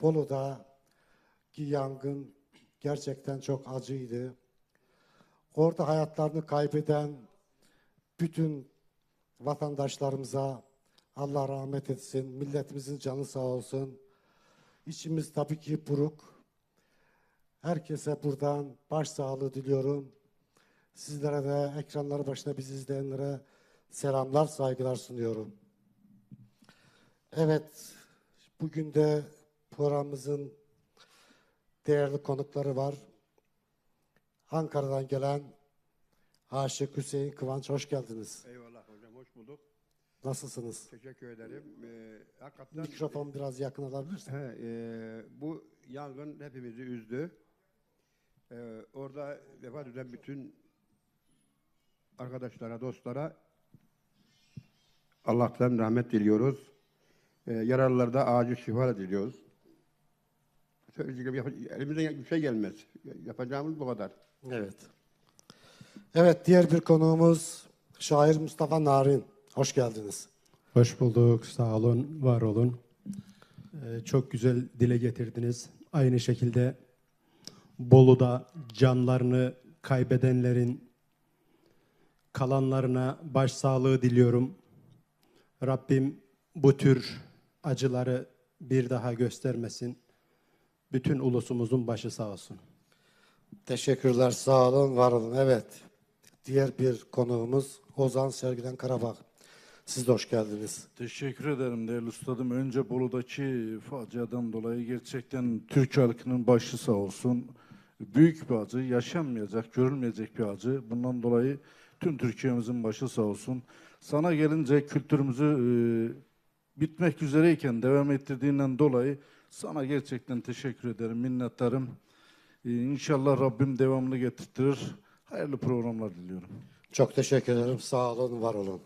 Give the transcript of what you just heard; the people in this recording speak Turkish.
Bolu'daki yangın gerçekten çok acıydı. Orada hayatlarını kaybeden bütün vatandaşlarımıza Allah rahmet etsin. Milletimizin canı sağ olsun. İçimiz tabii ki buruk. Herkese buradan başsağlığı diliyorum. Sizlere de ekranları başında bizi izleyenlere selamlar, saygılar sunuyorum. Evet, bugün de programımızın değerli konukları var. Ankara'dan gelen Aşık Hüseyin Kıvanç, hoş geldiniz. Eyvallah hocam hoş bulduk. Nasılsınız? Teşekkür ederim. Ee, hakikaten Mikrofon biraz yakın alabilirsin. He, e, bu yangın hepimizi üzdü. Ee, orada vefat eden bütün arkadaşlara, dostlara Allah'tan rahmet diliyoruz. Ee, yaralılara da acil şifa diliyoruz. Söyleyeceğim, yap- elimizden bir şey gelmez. Yapacağımız bu kadar. Evet. Evet, diğer bir konuğumuz şair Mustafa Narin. Hoş geldiniz. Hoş bulduk, sağ olun, var olun. Ee, çok güzel dile getirdiniz. Aynı şekilde Bolu'da canlarını kaybedenlerin kalanlarına başsağlığı diliyorum. Rabbim bu tür acıları bir daha göstermesin. Bütün ulusumuzun başı sağ olsun. Teşekkürler, sağ olun, var olun. Evet, diğer bir konuğumuz Ozan Sergiden Karabağ. Siz de hoş geldiniz. Teşekkür ederim değerli ustadım. Önce Bolu'daki faciadan dolayı gerçekten Türk halkının başı sağ olsun. Büyük bir acı, yaşanmayacak, görülmeyecek bir acı. Bundan dolayı tüm Türkiye'mizin başı sağ olsun. Sana gelince kültürümüzü e, bitmek üzereyken devam ettirdiğinden dolayı sana gerçekten teşekkür ederim, minnettarım. E, İnşallah Rabbim devamını getirtirir. Hayırlı programlar diliyorum. Çok teşekkür ederim, sağ olun, var olun.